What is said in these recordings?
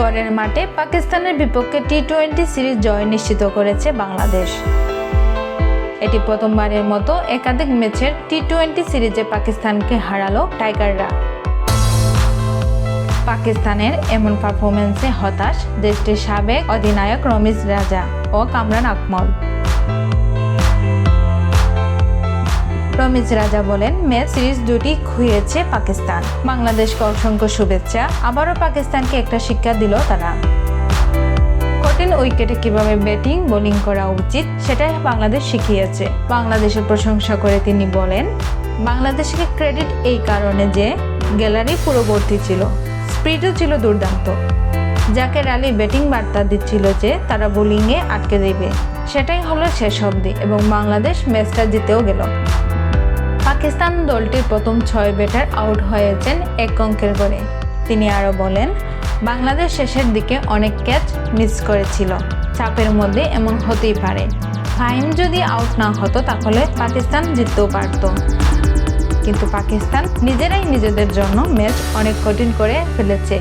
গড়ের মাঠে পাকিস্তানের বিপক্ষে টি টোয়েন্টি সিরিজ জয় নিশ্চিত করেছে বাংলাদেশ। এটি প্রথমবারের মতো একাধিক ম্যাচের টি টোয়েন্টি সিরিজে পাকিস্তানকে হারালো টাইগাররা। পাকিস্তানের এমন পারফরমেন্সে হতাশ দেশটির সাবেক অধিনায়ক রমিজ রাজা ও কামরান আকমল। রমিজ রাজা বলেন ম্যাচ সিরিজ দুটি খুইয়েছে পাকিস্তান। বাংলাদেশকে অসংখ্য শুভেচ্ছা। আবারও পাকিস্তানকে একটা শিক্ষা দিল তারা। কঠিন উইকেটে কীভাবে ব্যাটিং, বোলিং করা উচিত, সেটাই বাংলাদেশ শিখিয়েছে। বাংলাদেশের প্রশংসা করে তিনি বলেন, বাংলাদেশকে ক্রেডিট এই কারণে যে গ্যালারি পূর্ববর্তী ছিল, স্পিডও ছিল দুর্দান্ত। জাকের আলী ব্যাটিং বার্তা দিচ্ছিল যে তারা বোলিংয়ে আটকে দেবে, সেটাই হলো শেষ অবধি এবং বাংলাদেশ ম্যাচটা জিতেও গেল। পাকিস্তান দলটির প্রথম ছয় ব্যাটার আউট হয়েছেন এক অঙ্কের করে তিনি আরও বলেন, বাংলাদেশ শেষের দিকে অনেক ক্যাচ মিস করেছিল। চাপের মধ্যে এমন হতেই পারে। ফাইন যদি আউট না হতো তাহলে পাকিস্তান জিততেও পারত। কিন্তু পাকিস্তান নিজেরাই নিজেদের জন্য ম্যাচ অনেক কঠিন করে ফেলেছে।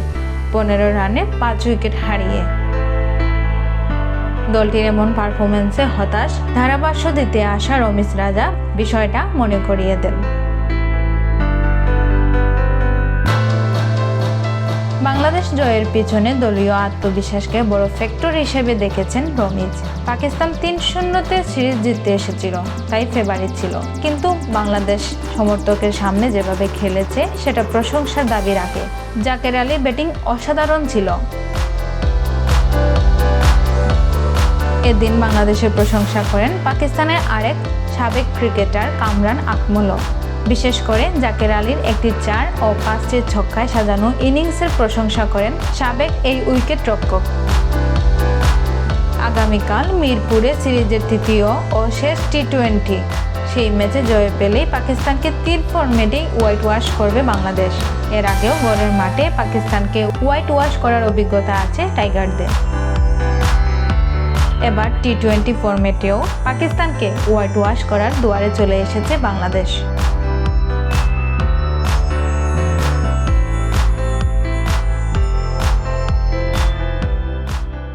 পনেরো রানে পাঁচ উইকেট হারিয়ে। দলটির এমন পারফরমেন্সে হতাশ ধারাভাষ্য দিতে আসা রমিজ রাজা বিষয়টা মনে করিয়ে দেন। বাংলাদেশ জয়ের পিছনে দলীয় আত্মবিশ্বাসকে বড় ফ্যাক্টর হিসেবে দেখেছেন রমিজ পাকিস্তান তিন শূন্যতে সিরিজ জিততে এসেছিল, তাই ফেভারিট ছিল। কিন্তু বাংলাদেশ সমর্থকের সামনে যেভাবে খেলেছে, সেটা প্রশংসার দাবি রাখে। জাকের আলী ব্যাটিং অসাধারণ ছিল। এদিন বাংলাদেশের প্রশংসা করেন পাকিস্তানের আরেক সাবেক ক্রিকেটার কামরান আকমলও। বিশেষ করে জাকের আলীর একটি চার ও পাঁচটি ছক্কায় সাজানো ইনিংসের প্রশংসা করেন সাবেক এই উইকেট রক্ষক আগামীকাল মিরপুরে সিরিজের তৃতীয় ও শেষ টি টোয়েন্টি সেই ম্যাচে জয় পেলেই পাকিস্তানকে তিন ফর্মেটেই হোয়াইট ওয়াশ করবে বাংলাদেশ। এর আগেও গড়ের মাঠে পাকিস্তানকে হোয়াইট ওয়াশ করার অভিজ্ঞতা আছে টাইগারদের। এবার টি টোয়েন্টি ফরম্যাটেও পাকিস্তানকে হোয়াইট ওয়াশ করার দুয়ারে চলে এসেছে বাংলাদেশ।